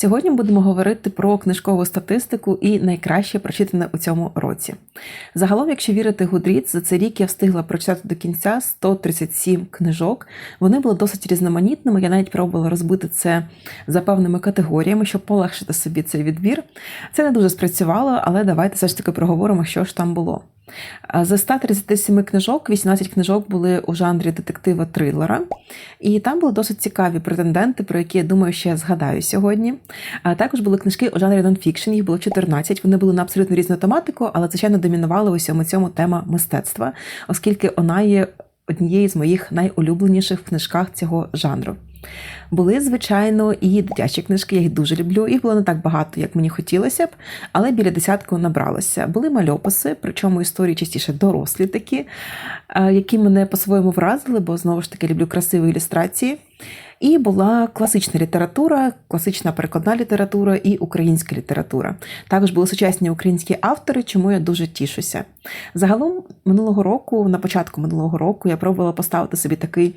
Сьогодні будемо говорити про книжкову статистику і найкраще прочитане у цьому році. Загалом, якщо вірити Goodreads, за цей рік я встигла прочитати до кінця 137 книжок. Вони були досить різноманітними. Я навіть пробувала розбити це за певними категоріями, щоб полегшити собі цей відбір. Це не дуже спрацювало, але давайте все ж таки проговоримо, що ж там було. З 137 книжок, 18 книжок були у жанрі детектива трилера, і там були досить цікаві претенденти, про які я думаю, я згадаю сьогодні. А також були книжки у жанрі нонфікшн, їх було 14. Вони були на абсолютно різну тематику, але звичайно домінували у всьому цьому тема мистецтва, оскільки вона є однією з моїх найулюбленіших в книжках цього жанру. Були, звичайно, і дитячі книжки, я їх дуже люблю. Їх було не так багато, як мені хотілося б, але біля десятку набралося. Були мальописи, причому історії частіше дорослі такі, які мене по-своєму вразили, бо знову ж таки люблю красиві ілюстрації. І була класична література, класична перекладна література і українська література. Також були сучасні українські автори, чому я дуже тішуся. Загалом минулого року, на початку минулого року, я пробувала поставити собі такий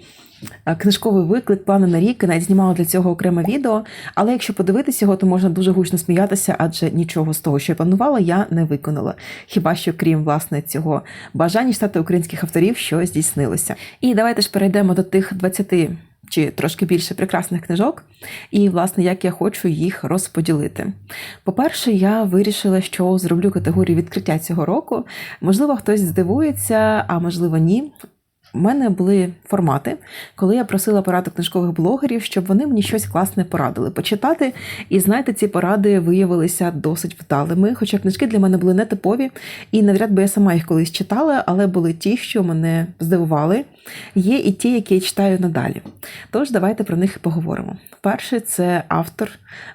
книжковий виклик, плани на рік, і навіть знімала для цього окреме відео. Але якщо подивитися його, то можна дуже гучно сміятися, адже нічого з того, що я планувала, я не виконала. Хіба що, крім власне цього бажання стати українських авторів, що здійснилося. І давайте ж перейдемо до тих 20 чи трошки більше прекрасних книжок, і, власне, як я хочу їх розподілити. По-перше, я вирішила, що зроблю категорію відкриття цього року. Можливо, хтось здивується, а можливо, ні. У мене були формати, коли я просила пораду книжкових блогерів, щоб вони мені щось класне порадили почитати. І знаєте, ці поради виявилися досить вдалими. Хоча книжки для мене були нетипові, і навряд би я сама їх колись читала, але були ті, що мене здивували. Є і ті, які я читаю надалі. Тож давайте про них поговоримо. Перший це автор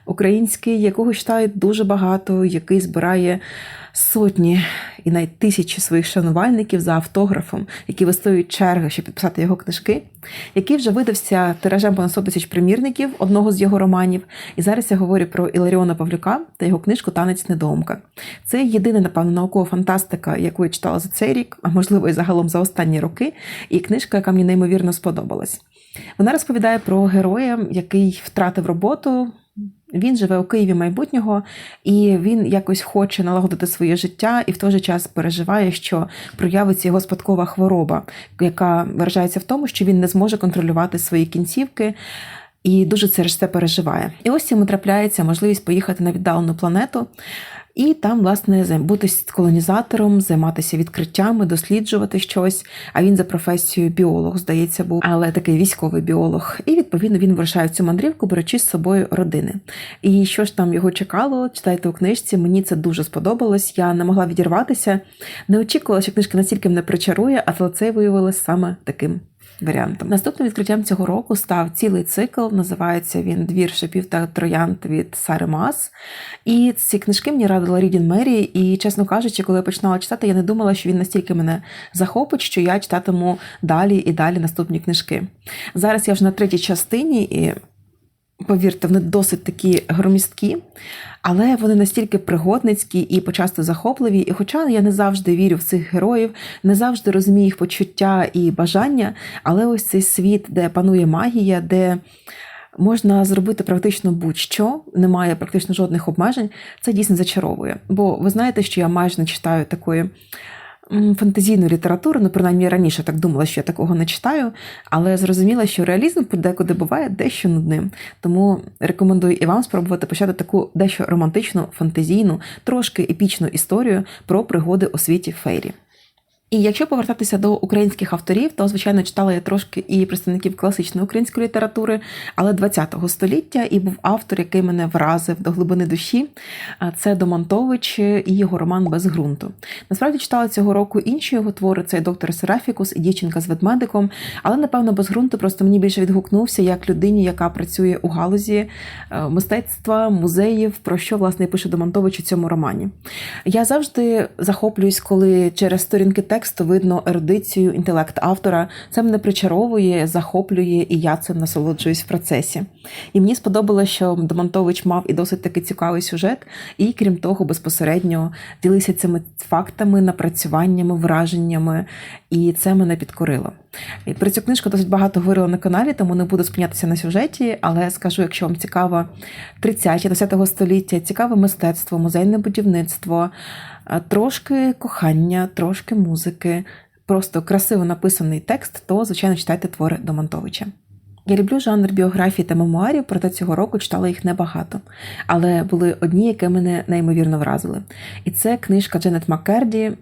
український, якого читають дуже багато, який збирає сотні і навіть тисячі своїх шанувальників за автографом, які вистоюють черги, щоб підписати його книжки, який вже видався тиражем понад 100 тисяч примірників одного з його романів. І зараз я говорю про Іларіона Павлюка та його книжку Танець недоумка. Це єдина, напевно, наукова фантастика, яку я читала за цей рік, а можливо і загалом за останні роки, і книжка, яка мені неймовірно сподобалась. Вона розповідає про героя, який втратив роботу. Він живе у Києві майбутнього, і він якось хоче налагодити своє життя і в той же час переживає, що проявиться його спадкова хвороба, яка виражається в тому, що він не зможе контролювати свої кінцівки. І дуже через це переживає. І ось йому трапляється можливість поїхати на віддалену планету, і там, власне, бути колонізатором, займатися відкриттями, досліджувати щось. А він за професією біолог, здається, був, але такий військовий біолог. І відповідно він вирушає цю мандрівку, беручи з собою родини. І що ж там його чекало? Читайте у книжці. Мені це дуже сподобалось. Я не могла відірватися, не очікувала, що книжка настільки мене причарує, але це виявилось саме таким варіантом. Наступним відкриттям цього року став цілий цикл. Називається він Двір шипів та троянд від Сари Мас. І ці книжки мені радила Рідін Мері. І, чесно кажучи, коли я починала читати, я не думала, що він настільки мене захопить, що я читатиму далі і далі наступні книжки. Зараз я вже на третій частині і. Повірте, вони досить такі громісткі, але вони настільки пригодницькі і почасти захопливі. І, хоча я не завжди вірю в цих героїв, не завжди розумію їх почуття і бажання, але ось цей світ, де панує магія, де можна зробити практично будь-що, немає практично жодних обмежень, це дійсно зачаровує. Бо ви знаєте, що я майже не читаю такої фантазійну літературу, ну принаймні раніше так думала, що я такого не читаю, але зрозуміла, що реалізм подекуди буває дещо нудним. Тому рекомендую і вам спробувати почати таку дещо романтичну, фантазійну, трошки епічну історію про пригоди у світі Фейрі. І якщо повертатися до українських авторів, то звичайно читала я трошки і представників класичної української літератури, але ХХ століття і був автор, який мене вразив до глибини душі. Це Домонтович і його роман Без ґрунту. Насправді читала цього року інші його твори: це доктор Серафікус і дівчинка з ведмедиком. Але напевно без ґрунту просто мені більше відгукнувся як людині, яка працює у галузі е, мистецтва, музеїв, про що власне пише Домонтович у цьому романі. Я завжди захоплююсь, коли через сторінки тексту видно ерудицію, інтелект автора. Це мене причаровує, захоплює, і я цим насолоджуюсь в процесі. І мені сподобалося, що Домонтович мав і досить таки цікавий сюжет, і крім того, безпосередньо ділився цими фактами, напрацюваннями, враженнями. І це мене підкорило. І Про цю книжку досить багато говорила на каналі, тому не буду спинятися на сюжеті, але скажу, якщо вам цікаво 30-10 століття, цікаве мистецтво, музейне будівництво, е, трошки кохання, трошки музики, просто красиво написаний текст, то, звичайно, читайте твори Домонтовича. Я люблю жанр біографії та мемуарів, проте цього року читала їх небагато. Але були одні, які мене неймовірно вразили. І це книжка Дженет Маккерді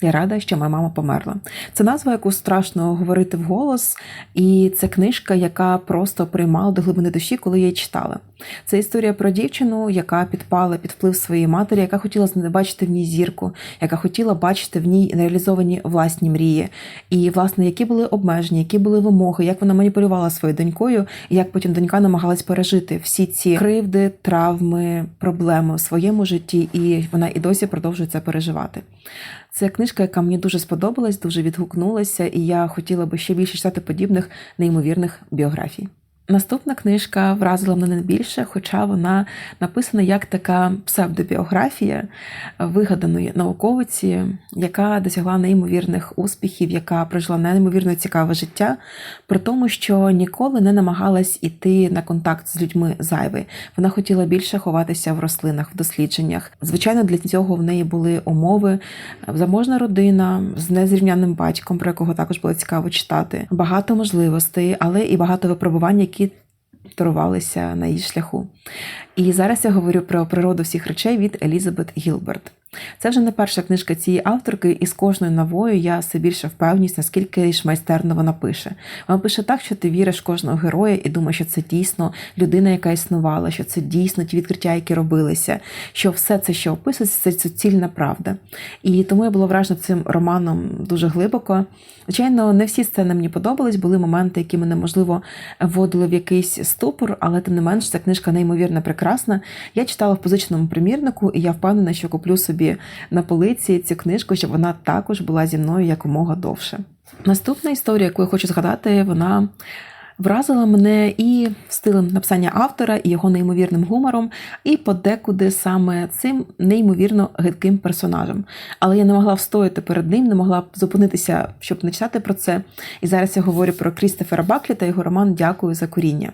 я рада, що моя мама померла. Це назва, яку страшно говорити вголос, і це книжка, яка просто приймала до глибини душі, коли я її читала. Це історія про дівчину, яка підпала під вплив своєї матері, яка хотіла бачити в ній зірку, яка хотіла бачити в ній реалізовані власні мрії. І, власне, які були обмеження, які були вимоги, як вона маніпулювала своєю донькою, і як потім донька намагалась пережити всі ці кривди, травми, проблеми в своєму житті, і вона і досі продовжує це переживати. Це книжка, яка мені дуже сподобалась, дуже відгукнулася, і я хотіла би ще більше читати подібних неймовірних біографій. Наступна книжка вразила мене не більше, хоча вона написана як така псевдобіографія вигаданої науковиці, яка досягла неймовірних успіхів, яка прожила неймовірно цікаве життя, при тому, що ніколи не намагалась іти на контакт з людьми зайвий. Вона хотіла більше ховатися в рослинах, в дослідженнях. Звичайно, для цього в неї були умови, заможна родина з незрівняним батьком, про якого також було цікаво читати, багато можливостей, але і багато випробувань, які торувалися на її шляху. І зараз я говорю про природу всіх речей від Елізабет Гілберт. Це вже не перша книжка цієї авторки, і з кожною новою я все більше впевнюсь, наскільки ж майстерно вона пише. Вона пише так, що ти віриш кожного героя і думаєш, що це дійсно людина, яка існувала, що це дійсно ті відкриття, які робилися, що все це, що описується, це суцільна правда. І тому я була вражена цим романом дуже глибоко. Звичайно, не всі сцени мені подобались, були моменти, які мене, можливо, вводили в якийсь ступор, але тим не менш, ця книжка неймовірно прекрасна. Я читала в позичному примірнику, і я впевнена, що куплю собі на полиці цю книжку, щоб вона також була зі мною якомога довше. Наступна історія, яку я хочу згадати, вона вразила мене і стилем написання автора, і його неймовірним гумором, і подекуди саме цим неймовірно гидким персонажем. Але я не могла встояти перед ним, не могла зупинитися, щоб не читати про це. І зараз я говорю про Крістофера Баклі та його роман Дякую за коріння.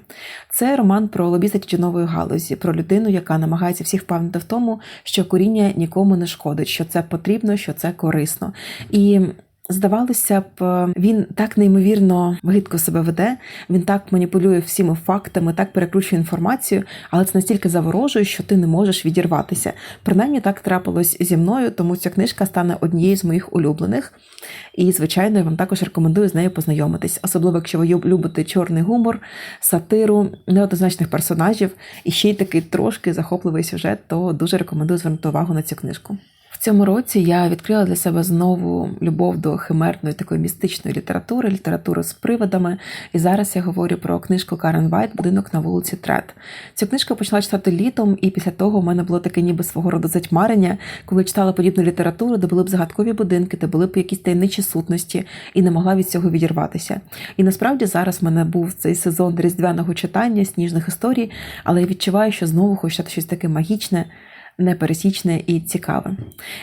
Це роман про лобіста тютюнової галузі, про людину, яка намагається всіх впевнити в тому, що коріння нікому не шкодить, що це потрібно, що це корисно. І Здавалося б, він так неймовірно гидко себе веде, він так маніпулює всіми фактами, так перекручує інформацію, але це настільки заворожує, що ти не можеш відірватися. Принаймні так трапилось зі мною, тому ця книжка стане однією з моїх улюблених. І, звичайно, я вам також рекомендую з нею познайомитись, особливо якщо ви любите чорний гумор, сатиру, неоднозначних персонажів і ще й такий трошки захопливий сюжет, то дуже рекомендую звернути увагу на цю книжку цьому році я відкрила для себе знову любов до химерної такої містичної літератури, літератури з приводами. І зараз я говорю про книжку Карен Вайт Будинок на вулиці Трет. Цю книжку почала читати літом, і після того в мене було таке ніби свого роду затьмарення, коли читала подібну літературу, де були б загадкові будинки, де були б якісь таємничі сутності, і не могла від цього відірватися. І насправді зараз в мене був цей сезон різдвяного читання, сніжних історій, але я відчуваю, що знову хочу читати щось таке магічне непересічне і цікаве.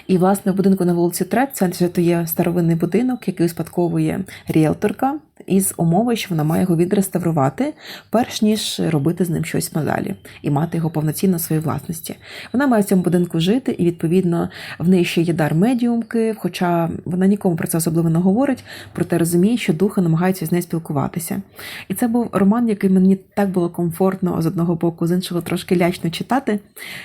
І, власне, в будинку на вулиці Трет, то є старовинний будинок, який успадковує ріелторка, із умови, що вона має його відреставрувати, перш ніж робити з ним щось надалі і мати його повноцінно в своїй власності. Вона має в цьому будинку жити, і, відповідно, в неї ще є дар медіумки, хоча вона нікому про це особливо не говорить, проте розуміє, що духи намагаються з нею спілкуватися. І це був роман, який мені так було комфортно з одного боку, з іншого трошки лячно читати,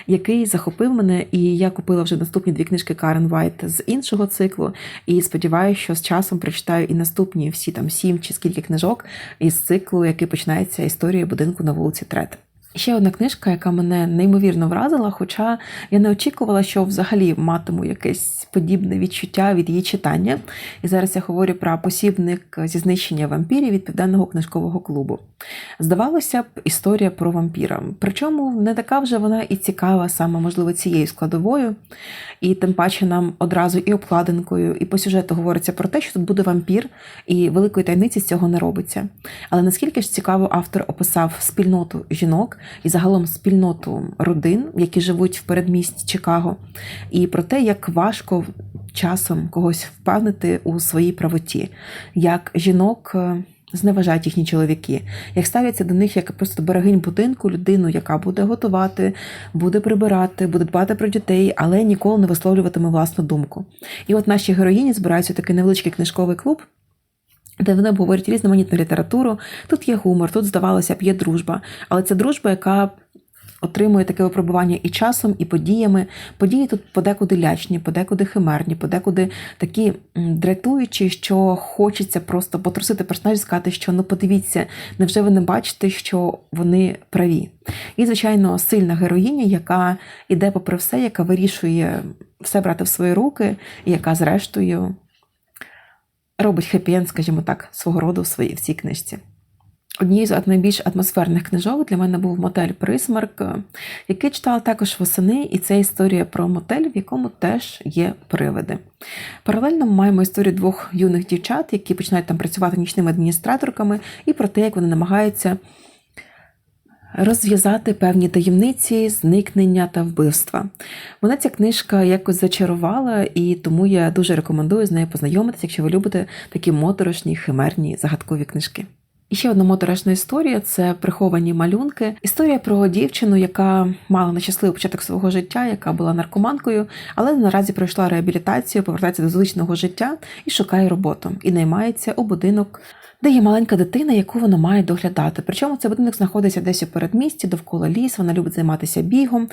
який захопив мене, і я купила вже наступні дві книжки Карен Вайт з іншого циклу. І сподіваюся, що з часом прочитаю і наступні всі там сім чи скільки книжок із циклу, який починається історія будинку на вулиці Трет. Ще одна книжка, яка мене неймовірно вразила, хоча я не очікувала, що взагалі матиму якесь подібне відчуття від її читання. І зараз я говорю про посібник зі знищення вампірів від південного книжкового клубу. Здавалося б, історія про вампіра. Причому не така вже вона і цікава, саме можливо, цією складовою. І тим паче нам одразу і обкладинкою, і по сюжету говориться про те, що тут буде вампір, і великої таємниці з цього не робиться. Але наскільки ж цікаво автор описав спільноту жінок і загалом спільноту родин, які живуть в передмісті Чикаго, і про те, як важко часом когось впевнити у своїй правоті, як жінок. е, Зневажають їхні чоловіки, як ставляться до них як просто берегинь будинку, людину, яка буде готувати, буде прибирати, буде дбати про дітей, але ніколи не висловлюватиме власну думку. І от наші героїні збираються такий невеличкий книжковий клуб, де вони обговорюють різноманітну літературу. Тут є гумор, тут, здавалося б, є дружба. Але це дружба, яка отримує таке випробування і часом, і подіями. Події тут подекуди лячні, подекуди химерні, подекуди такі дратуючі, що хочеться просто потрусити персонажів сказати, що ну подивіться, невже ви не бачите, що вони праві. І, звичайно, сильна героїня, яка йде попри все, яка вирішує все брати в свої руки, і яка, зрештою, робить хеппі-енд, скажімо так, свого роду в своїй в цій книжці. Однією з найбільш атмосферних книжок для мене був мотель Присмарк, який читала також восени, і це історія про мотель, в якому теж є привиди. Паралельно ми маємо історію двох юних дівчат, які починають там працювати нічними адміністраторками, і про те, як вони намагаються розв'язати певні таємниці, зникнення та вбивства. Мене ця книжка якось зачарувала, і тому я дуже рекомендую з нею познайомитися, якщо ви любите такі моторошні, химерні, загадкові книжки. І ще одна моторошна історія це приховані малюнки. Історія про дівчину, яка мала нещасливий початок свого життя, яка була наркоманкою, але наразі пройшла реабілітацію, повертається до звичного життя і шукає роботу. І наймається у будинок, де є маленька дитина, яку вона має доглядати. Причому цей будинок знаходиться десь у передмісті, довкола ліс. Вона любить займатися бігом.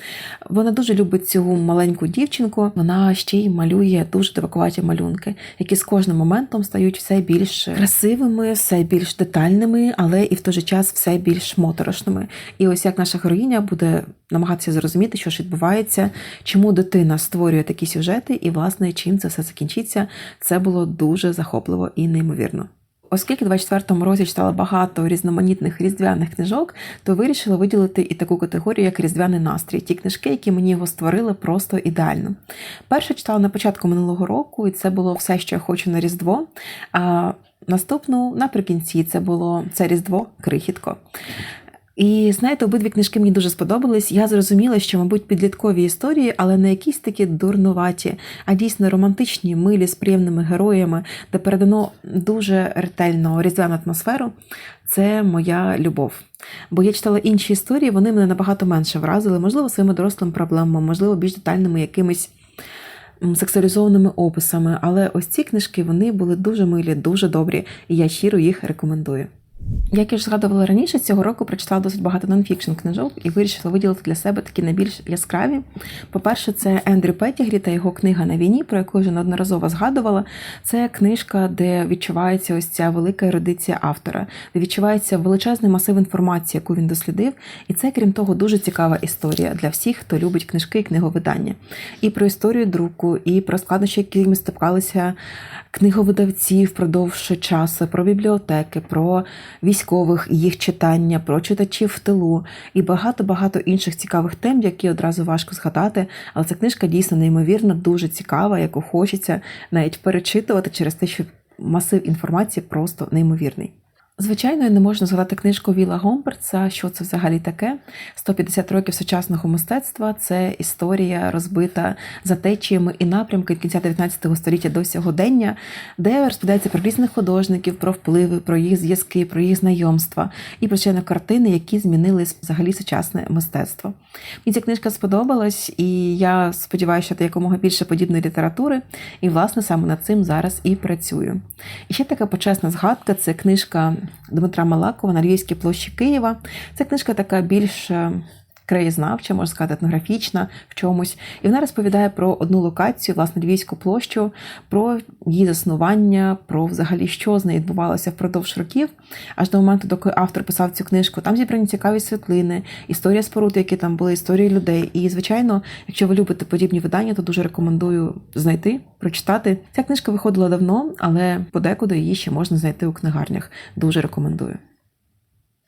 Вона дуже любить цю маленьку дівчинку. Вона ще й малює дуже дивакуваті малюнки, які з кожним моментом стають все більш красивими, все більш детальними, але і в той же час все більш моторошними. І ось як наша героїня буде намагатися зрозуміти, що ж відбувається, чому дитина створює такі сюжети, і власне чим це все закінчиться. Це було дуже захопливо і неймовірно. Оскільки в 24-му році читала багато різноманітних різдвяних книжок, то вирішила виділити і таку категорію, як різдвяний настрій. Ті книжки, які мені його створили, просто ідеально. Перше читала на початку минулого року, і це було все, що я хочу на Різдво. А наступну наприкінці це було це Різдво Крихітко. І знаєте, обидві книжки мені дуже сподобались. Я зрозуміла, що, мабуть, підліткові історії, але не якісь такі дурнуваті, а дійсно романтичні, милі з приємними героями, де передано дуже ретельно різдвяну атмосферу. Це моя любов. Бо я читала інші історії, вони мене набагато менше вразили, можливо, своїми дорослими проблемами, можливо, більш детальними якимись сексуалізованими описами. Але ось ці книжки вони були дуже милі, дуже добрі, і я щиро їх рекомендую. Як я ж згадувала раніше, цього року прочитала досить багато нонфікшн книжок і вирішила виділити для себе такі найбільш яскраві. По-перше, це Ендрю Петтігрі та його книга на війні, про яку я вже неодноразово згадувала. Це книжка, де відчувається ось ця велика ерудиція автора, де відчувається величезний масив інформації, яку він дослідив. І це, крім того, дуже цікава історія для всіх, хто любить книжки і книговидання. І про історію друку, і про складнощі, якими стикалися книговидавці впродовж часу, про бібліотеки, про військових їх читання, про читачів в тилу і багато-багато інших цікавих тем, які одразу важко згадати. Але ця книжка дійсно неймовірно дуже цікава, яку хочеться навіть перечитувати через те, що масив інформації просто неймовірний. Звичайно, не можна згадати книжку Віла Гомбертса, що це взагалі таке. 150 років сучасного мистецтва це історія розбита за течіями і напрямки кінця 19 століття до сьогодення, де розповідається про різних художників, про впливи, про їх зв'язки, про їх знайомства і про звичайно, картини, які змінили взагалі сучасне мистецтво. Мені ця книжка сподобалась, і я сподіваюся, що це якомога більше подібної літератури, і власне саме над цим зараз і працюю. І ще така почесна згадка це книжка. Дмитра Малакова на Львівській площі Києва. Ця книжка така більш е, краєзнавча, можна сказати, етнографічна в чомусь. І вона розповідає про одну локацію, власне, Львівську площу, про її заснування, про взагалі, що з нею відбувалося впродовж років, аж до моменту, доки автор писав цю книжку. Там зібрані цікаві світлини, історія споруд, які там були, історії людей. І, звичайно, якщо ви любите подібні видання, то дуже рекомендую знайти, прочитати. Ця книжка виходила давно, але подекуди її ще можна знайти у книгарнях. Дуже рекомендую.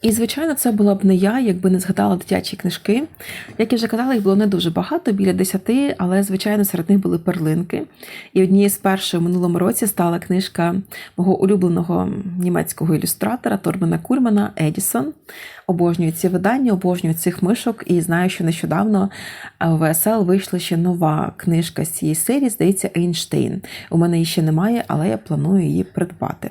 І, звичайно, це була б не я, якби не згадала дитячі книжки. Як я вже казала, їх було не дуже багато, біля десяти, але, звичайно, серед них були перлинки. І однією з перших у минулому році стала книжка мого улюбленого німецького ілюстратора Торбена Кульмана Едісон. Обожнюю ці видання, обожнюю цих мишок, і знаю, що нещодавно в ВСЛ вийшла ще нова книжка з цієї серії, здається, Ейнштейн. У мене її ще немає, але я планую її придбати.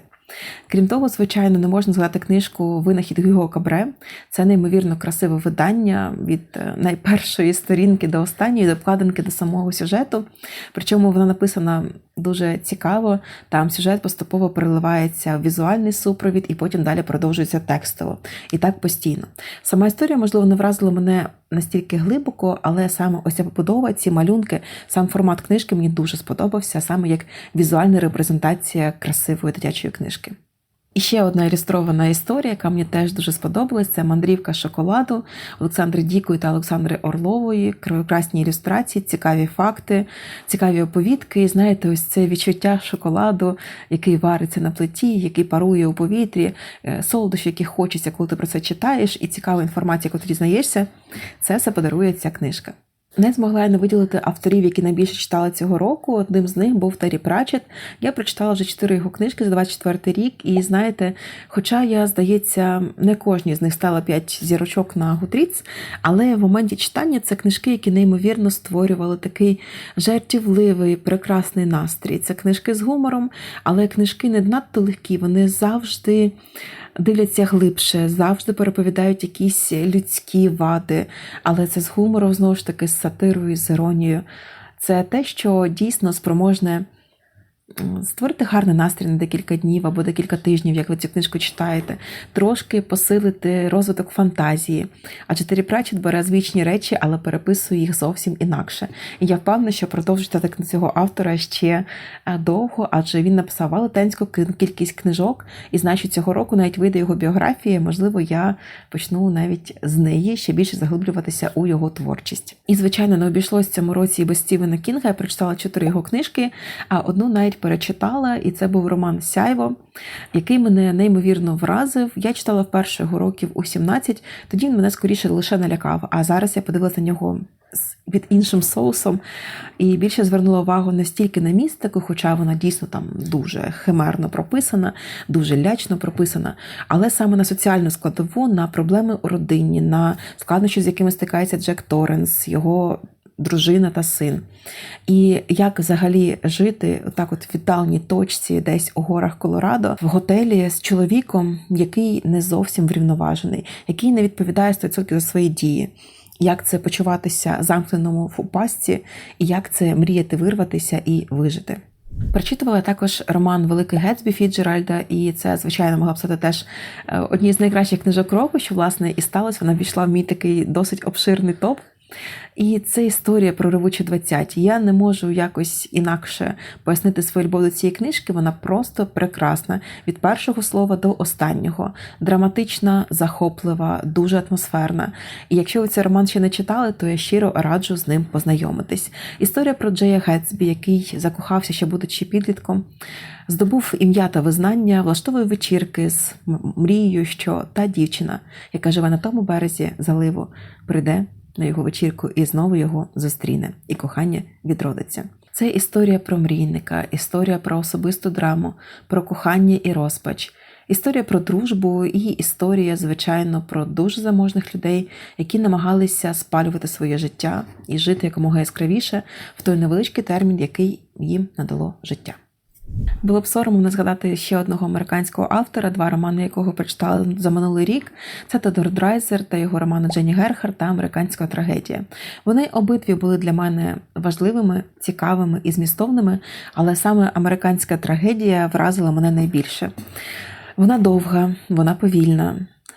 Крім того, звичайно, не можна згадати книжку Винахід Гюго Кабре. Це неймовірно красиве видання від е, найпершої сторінки до останньої, до вкладинки до самого сюжету. Причому вона написана дуже цікаво. Там сюжет поступово переливається в візуальний супровід і потім далі продовжується текстово. І так постійно. Сама історія, можливо, не вразила мене настільки глибоко, але саме ось ця побудова, ці малюнки, сам формат книжки мені дуже сподобався, саме як візуальна репрезентація красивої дитячої книжки. І ще одна ілюстрована історія, яка мені теж дуже сподобалась, це мандрівка шоколаду Олександри Дікої та Олександри Орлової, прекрасні ілюстрації, цікаві факти, цікаві оповідки. І знаєте, ось це відчуття шоколаду, який вариться на плиті, який парує у повітрі, е, солодощі, які хочеться, коли ти про це читаєш, і цікава інформація, яку ти дізнаєшся, це все подарує ця книжка. Не змогла я не виділити авторів, які найбільше читали цього року. Одним з них був Террі Пратчет. Я прочитала вже чотири його книжки за 24 рік, і знаєте, хоча я, здається, не кожній з них стала п'ять зірочок на Гутріц, але в моменті читання це книжки, які неймовірно створювали такий жартівливий, прекрасний настрій. Це книжки з гумором, але книжки не надто легкі, вони завжди дивляться глибше, завжди переповідають якісь людські вади, але це з гумором, знову ж таки, з сатирою, з іронією. Це те, що дійсно спроможне створити гарний настрій на декілька днів або декілька тижнів, як ви цю книжку читаєте, трошки посилити розвиток фантазії. Адже Террі Пратчет бере звичні речі, але переписує їх зовсім інакше. І я впевнена, що продовжу читати цього автора ще е, довго, адже він написав велетенську кількість книжок, і що цього року навіть вийде його біографія. Можливо, я почну навіть з неї ще більше заглиблюватися у його творчість. І, звичайно, не обійшлось цьому році і без Стівена Кінга. Я прочитала чотири його книжки, а одну навіть навіть перечитала, і це був роман Сяйво, який мене неймовірно вразив. Я читала вперше його років у 17, тоді він мене скоріше лише налякав. А зараз я подивилася на нього під іншим соусом і більше звернула увагу не стільки на містику, хоча вона дійсно там дуже химерно прописана, дуже лячно прописана, але саме на соціальну складову, на проблеми у родині, на складнощі, з якими стикається Джек Торренс, його дружина та син. І як взагалі жити так от в віддаленій точці, десь у горах Колорадо, в готелі з чоловіком, який не зовсім врівноважений, який не відповідає 100% за свої дії. Як це почуватися замкненому в пастці, і як це мріяти вирватися і вижити? Прочитувала також роман Великий Гетсбі Фіджеральда, і це, звичайно, могла б стати теж е, однією з найкращих книжок року, що власне і сталося. Вона війшла в мій такий досить обширний топ. І це історія про ревучі 20. Я не можу якось інакше пояснити свою любов до цієї книжки. Вона просто прекрасна від першого слова до останнього, драматична, захоплива, дуже атмосферна. І якщо ви цей роман ще не читали, то я щиро раджу з ним познайомитись. Історія про Джея Гетсбі, який закохався ще будучи підлітком, здобув ім'я та визнання, влаштовує вечірки з мрією, що та дівчина, яка живе на тому березі заливу, прийде на його вечірку і знову його зустріне, і кохання відродиться. Це історія про мрійника, історія про особисту драму, про кохання і розпач, історія про дружбу і історія, звичайно, про дуже заможних людей, які намагалися спалювати своє життя і жити якомога яскравіше в той невеличкий термін, який їм надало життя. Було б соромно згадати ще одного американського автора, два романи якого прочитали за минулий рік. Це Тодор Драйзер та його романи Дженні Герхар та Американська трагедія. Вони обидві були для мене важливими, цікавими і змістовними, але саме американська трагедія вразила мене найбільше. Вона довга, вона повільна.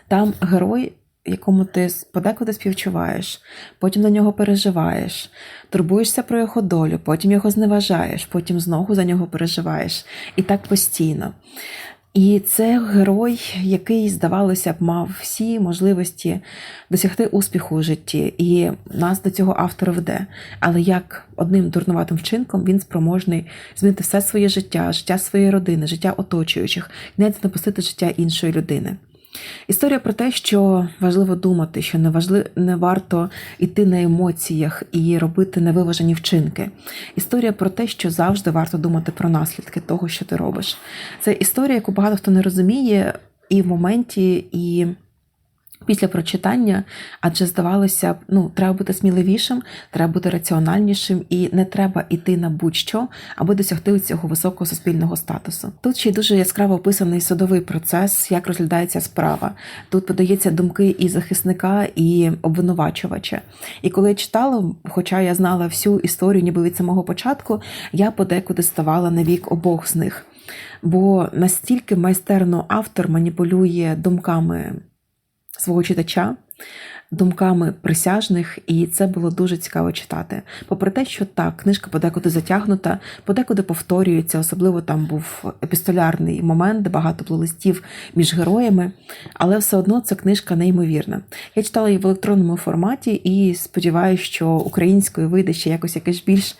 Там герой якому ти подекуди співчуваєш, потім за нього переживаєш, турбуєшся про його долю, потім його зневажаєш, потім знову за нього переживаєш. І так постійно. І це герой, який, здавалося б, мав всі можливості досягти успіху у житті, і нас до цього автор веде. Але як одним дурнуватим вчинком він спроможний змінити все своє життя, життя своєї родини, життя оточуючих, не допустити життя іншої людини. Історія про те, що важливо думати, що не важли... не варто йти на емоціях і робити невиважені вчинки. Історія про те, що завжди варто думати про наслідки того, що ти робиш. Це історія, яку багато хто не розуміє і в моменті, і після прочитання, адже здавалося б, ну треба бути сміливішим, треба бути раціональнішим, і не треба йти на будь-що, аби досягти цього високого суспільного статусу. Тут ще й дуже яскраво описаний судовий процес, як розглядається справа. Тут подається думки і захисника, і обвинувачувача. І коли я читала, хоча я знала всю історію, ніби від самого початку, я подекуди ставала на вік обох з них. Бо настільки майстерно автор маніпулює думками свого читача, думками присяжних, і це було дуже цікаво читати. Попри те, що так, книжка подекуди затягнута, подекуди повторюється, особливо там був епістолярний момент, де багато було листів між героями, але все одно ця книжка неймовірна. Я читала її в електронному форматі і сподіваюся, що українською вийде ще якось якесь більш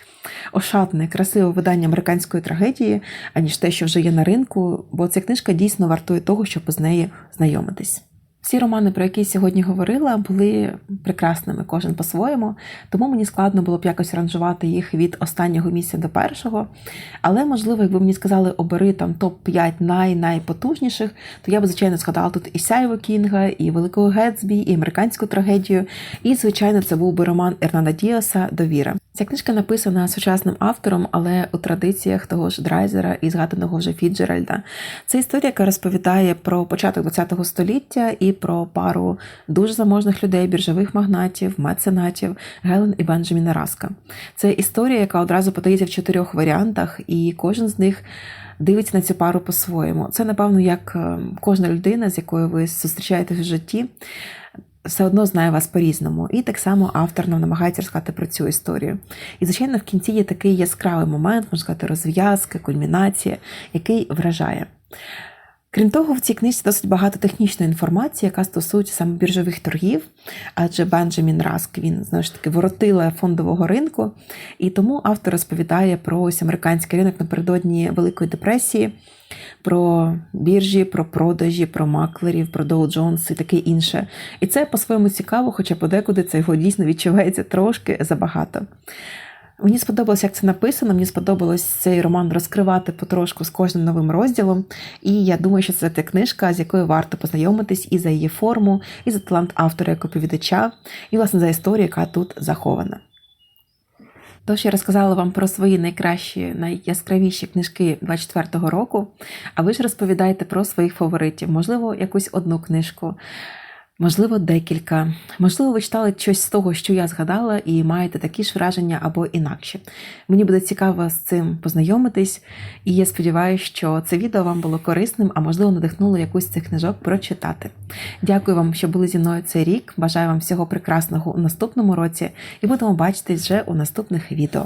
ошатне, красиве видання американської трагедії, аніж те, що вже є на ринку, бо ця книжка дійсно вартує того, щоб з нею знайомитись. Всі романи, про які сьогодні говорила, були прекрасними, кожен по-своєму, тому мені складно було б якось ранжувати їх від останнього місця до першого. Але, можливо, якби мені сказали обери там топ-5 най-найпотужніших, то я б, звичайно, згадала тут і Сяйво Кінга, і Великого Гетсбі, і американську трагедію. І, звичайно, це був би роман Ернана Діаса Довіра. Ця книжка написана сучасним автором, але у традиціях того ж Драйзера і згаданого вже Фіджеральда. Це історія, яка розповідає про початок ХХ століття і про пару дуже заможних людей, біржових магнатів, меценатів Гелен і Бенджаміна Раска. Це історія, яка одразу подається в чотирьох варіантах, і кожен з них. Дивиться на цю пару по-своєму. Це, напевно, як кожна людина, з якою ви зустрічаєтесь в житті, все одно знає вас по-різному. І так само автор нам намагається розказати про цю історію. І, звичайно, в кінці є такий яскравий момент, можна сказати, розв'язка, кульмінація, який вражає. Крім того, в цій книжці досить багато технічної інформації, яка стосується саме біржових торгів, адже Бенджамін Раск він знову ж таки воротила фондового ринку, і тому автор розповідає про ось американський ринок напередодні Великої депресії, про біржі, про продажі, про маклерів, про Доу Джонс і таке інше. І це по-своєму цікаво, хоча подекуди це його дійсно відчувається трошки забагато. Мені сподобалось, як це написано. Мені сподобалось цей роман розкривати потрошку з кожним новим розділом. І я думаю, що це та книжка, з якою варто познайомитись і за її форму, і за талант автора як оповідача, і, власне, за історію, яка тут захована. Тож я розказала вам про свої найкращі, найяскравіші книжки 24-го року. А ви ж розповідаєте про своїх фаворитів, можливо, якусь одну книжку. Можливо, декілька. Можливо, ви читали щось з того, що я згадала, і маєте такі ж враження або інакше. Мені буде цікаво з цим познайомитись, і я сподіваюся, що це відео вам було корисним, а можливо, надихнуло якусь з цих книжок прочитати. Дякую вам, що були зі мною цей рік. Бажаю вам всього прекрасного у наступному році, і будемо бачитись вже у наступних відео.